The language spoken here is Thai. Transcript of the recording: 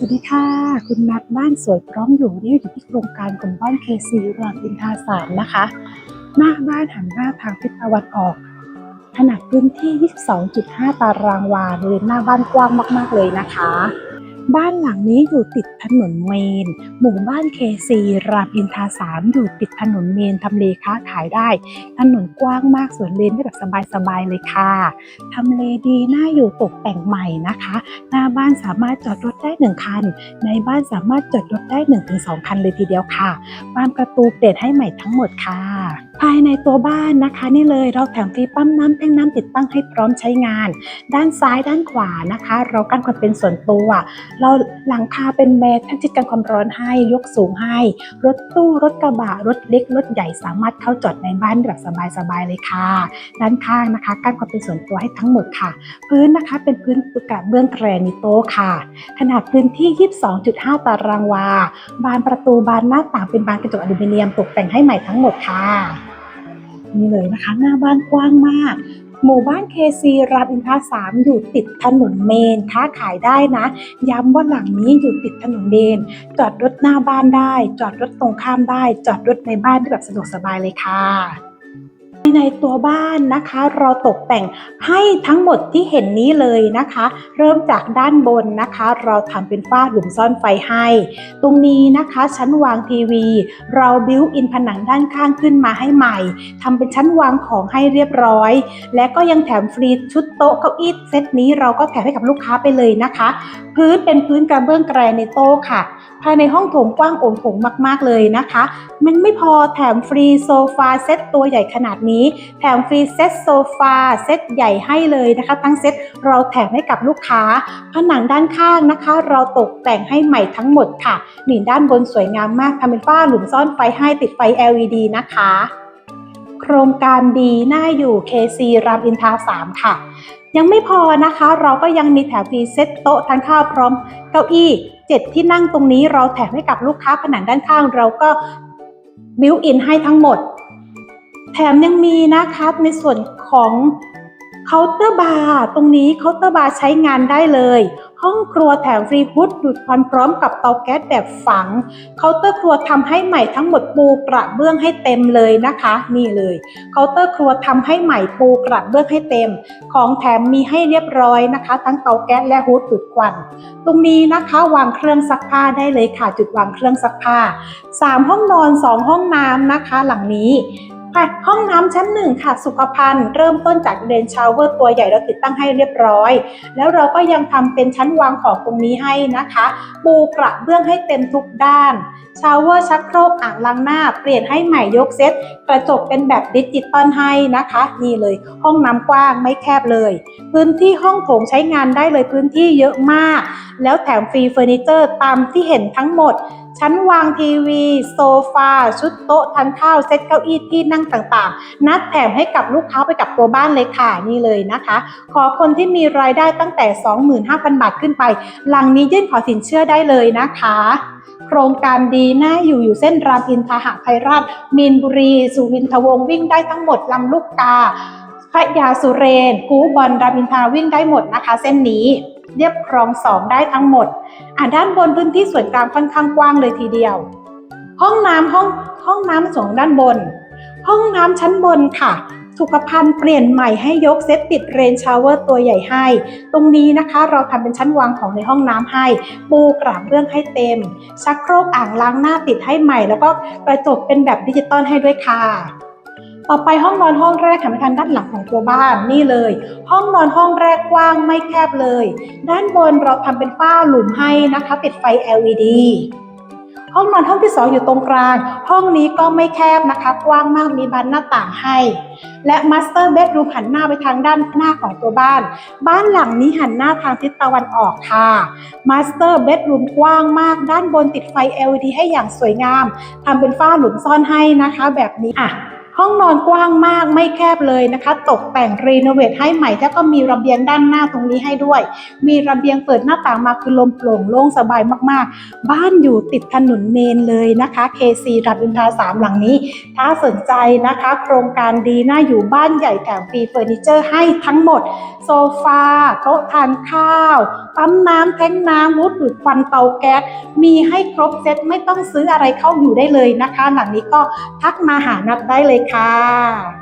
สวัสดีค่ะ คุณนัดบ้านสวยพร้อมอยู่นี่อยู่ที่โครงการกลุ่มบ้านเคซีรามอินทาสามนะคะ หน้าบ้านหันหน้าทางทิศตะวันออก ขนาดพื้นที่ 22.5 ตารางวาบริเวณหน้าบ้านกว้างมาก ๆ เลยนะคะ บ้านหลังนี้อยู่ติดถนนเมน หมู่บ้านเคซีรามอินทาสามอยู่ติดถนนเมนทำเลค้าขายได้ ถนนกว้างมากสวนเลนได้แบบสบายๆเลยค่ะทำเลดีน่าอยู่ตกแต่งใหม่นะคะ หน้าบ้านสามารถจอดรถได้หนึ่งคัน ในบ้านสามารถจอดรถได้1นถึงสคันเลยทีเดียวค่ะ บ้านประตูเปลี่ยนให้ใหม่ทั้งหมดค่ะ ภายในตัวบ้านนะคะ นี่เลยเราแถมฟรีปั๊มน้ำแท่งน้ำติดตั้งให้พร้อมใช้งาน ด้านซ้ายด้านขวานะคะ เรากั้นความเป็นส่วนตัว เราหลังคาเป็นแมทชิดกันความร้อนให้ยกสูงให้ รถตู้รถกระบะรถเล็กรถใหญ่สามารถเข้าจอดในบ้านแบบสบายๆเลยค่ะ ด้านข้างนะคะกั้นความเป็นส่วนตัวให้ทั้งหมดค่ะ พื้นนะคะเป็นพื้นกระเบื้องแกรนิโตค่ะ ขนาดพื้นที่ 22.5 ตารางวา บานประตูบานหน้าต่างเป็นบานกระจกอลูมิเนียมตกแต่งให้ใหม่ทั้งหมดค่ะ นี่เลยนะคะ หน้าบ้านกว้างมาก หมู่บ้านเคซีรามอินทราสามอยู่ติดถนนเมนค้าขายได้นะ ย้ำว่าหลังนี้อยู่ติดถนนเมน จอดรถหน้าบ้านได้ จอดรถตรงข้ามได้ จอดรถในบ้านได้แบบสะดวกสบายเลยค่ะ ในตัวบ้านนะคะ เราตกแต่งให้ทั้งหมดที่เห็นนี้เลยนะคะ เริ่มจากด้านบนนะคะ เราทำเป็นฝ้าหลุมซ่อนไฟให้ ตรงนี้นะคะชั้นวางทีวี เราบิวอินผนังด้านข้างขึ้นมาให้ใหม่ทำเป็นชั้นวางของให้เรียบร้อย และก็ยังแถมฟรีชุดโต๊ะเก้าอี้เซตนี้เราก็แถมให้กับลูกค้าไปเลยนะคะ พื้นเป็นพื้นกระเบื้องแกรนิโต้ค่ะ ภายในห้องโถงกว้างโอ่งโถงมาก ๆ เลยนะคะ มันไม่พอแถมฟรีโซฟาเซตตัวใหญ่ขนาดนี้แถมฟรีเซตโซฟาเซตใหญ่ให้เลยนะคะ ทั้งเซตเราแถมให้กับลูกค้า ผนังด้านข้างนะคะ เราตกแต่งให้ใหม่ทั้งหมดค่ะนี่ด้านบนสวยงามมากทำเป็นฝ้าหลุมซ่อนไฟให้ติดไฟ LED นะคะโครงการดีน่าอยู่ KC รามอินทรา3 ค่ะ ยังไม่พอนะคะ เราก็ยังมีแถมฟรีเซตโต๊ะทานข้าวพร้อมเก้าอี้เจ็ดที่นั่งตรงนี้เราแถมให้กับลูกค้าผนังด้านข้าง เราก็บิวอินให้ทั้งหมด แถมยังมีนะคะในส่วนของเคาน์เตอร์บาร์ตรงนี้เคาน์เตอร์บาร์ใช้งานได้เลย ห้องครัวแถมฟรีพุทดูดควันพร้อมกับเตาแก๊สแบบฝังเคาน์เตอร์ครัวทำให้ใหม่ทั้งหมดปูกระเบื้องให้เต็มเลยนะคะ นี่เลยเคาน์เตอร์ครัวทำให้ใหม่ปูกระเบื้องให้เต็ม ของแถมมีให้เรียบร้อยนะคะ ทั้งเตาแก๊สและฮูดดูดควัน ตรงนี้นะคะวางเครื่องซักผ้าได้เลยค่ะจุดวางเครื่องซักผ้า 3 ห้องนอน 2 ห้องน้ำนะคะ หลังนี้ ค่ะห้องน้ำชั้นหนึ่งค่ะ สุขภัณฑ์เริ่มต้นจากเดนชาวเวอร์ตัวใหญ่เราติดตั้งให้เรียบร้อย แล้วเราก็ยังทำเป็นชั้นวางของตรงนี้ให้นะคะ ปูกระเบื้องให้เต็มทุกด้านชาวเวอร์ชักโครกอ่างล้างหน้า เปลี่ยนให้ใหม่ยกเซตกระจกเป็นแบบดิจิตอลให้นะคะ นี่เลย ห้องน้ำกว้างไม่แคบเลย พื้นที่ห้องโถงใช้งานได้เลยพื้นที่เยอะมาก แล้วแถมฟรีเฟอร์นิเจอร์ตามที่เห็นทั้งหมด ชั้นวางทีวี โซฟา ชุดโต๊ะทานข้าวเซตเก้าอี้ที่นั่งต่างๆ นัดแถมให้กับลูกค้าไปกับตัวบ้านเลยค่ะนี่เลยนะคะ ขอคนที่มีรายได้ตั้งแต่ 25,000 บาทขึ้นไป หลังนี้ยื่นขอสินเชื่อได้เลยนะคะ โครงการดีน่าอยู่อยู่เส้นรามอินทราหะไทยราชมีนบุรี สุวินทวงศ์วิ่งได้ทั้งหมดลำลูกกาพระยาสุเรนกูบอลรามอินทราวิ่งได้หมดนะคะ เส้นนี้ เรียบคลองสองได้ทั้งหมด อะด้านบนพื้นที่ส่วนกลางค่อนข้างกว้างเลยทีเดียว ห้องน้ำห้องห้องน้ำส่วนด้านบน ห้องน้ำชั้นบนค่ะสุขภัณฑ์เปลี่ยนใหม่ให้ยกเซตติดเรนชาวเวอร์ตัวใหญ่ให้ ตรงนี้นะคะเราทำเป็นชั้นวางของในห้องน้ำให้ ปูกระเบื้องให้เต็ม ชักโครกอ่างล้างหน้าติดให้ใหม่ แล้วก็กระจกเป็นแบบดิจิตอลให้ด้วยค่ะ ต่อไปห้องนอนห้องแรกค่ะไปทางด้านหลังของตัวบ้านนี่เลย ห้องนอนห้องแรกกว้างไม่แคบเลย ด้านบนเราทำเป็นฝ้าหลุมให้นะคะ ติดไฟ LED ห้องนอนห้องที่ 2 อยู่ตรงกลาง ห้องนี้ก็ไม่แคบนะคะ กว้างมากมีบานหน้าต่างให้ และมาสเตอร์เบดรูมหันหน้าไปทางด้านหน้าของตัวบ้าน บ้านหลังนี้หันหน้าทางทิศตะวันออกค่ะมาสเตอร์เบดรูมกว้างมาก ด้านบนติดไฟ LED ให้อย่างสวยงามทำเป็นฝ้าหลุมซ่อนให้นะคะ แบบนี้อะ ห้องนอนกว้างมากไม่แคบเลยนะคะ ตกแต่งรีโนเวทให้ใหม่แล้วก็มีระเบียงด้านหน้าตรงนี้ให้ด้วย มีระเบียงเปิดหน้าต่างมาคือลมโปร่งโล่งสบายมากๆ บ้านอยู่ติดถนนเมนเลยนะคะ KC รัดอินทราสามหลังนี้ ถ้าสนใจนะคะ โครงการดีน่าอยู่บ้านใหญ่แถมฟรีเฟอร์นิเจอร์ให้ทั้งหมด โซฟาโต๊ะทานข้าว ปั๊มน้ำแท้งน้ำวุดดูดควันเตาแก๊สมีให้ครบเซตไม่ต้องซื้ออะไรเข้าอยู่ได้เลยนะคะ หลังนี้ก็ทักมาหานัดได้เลยค่ะ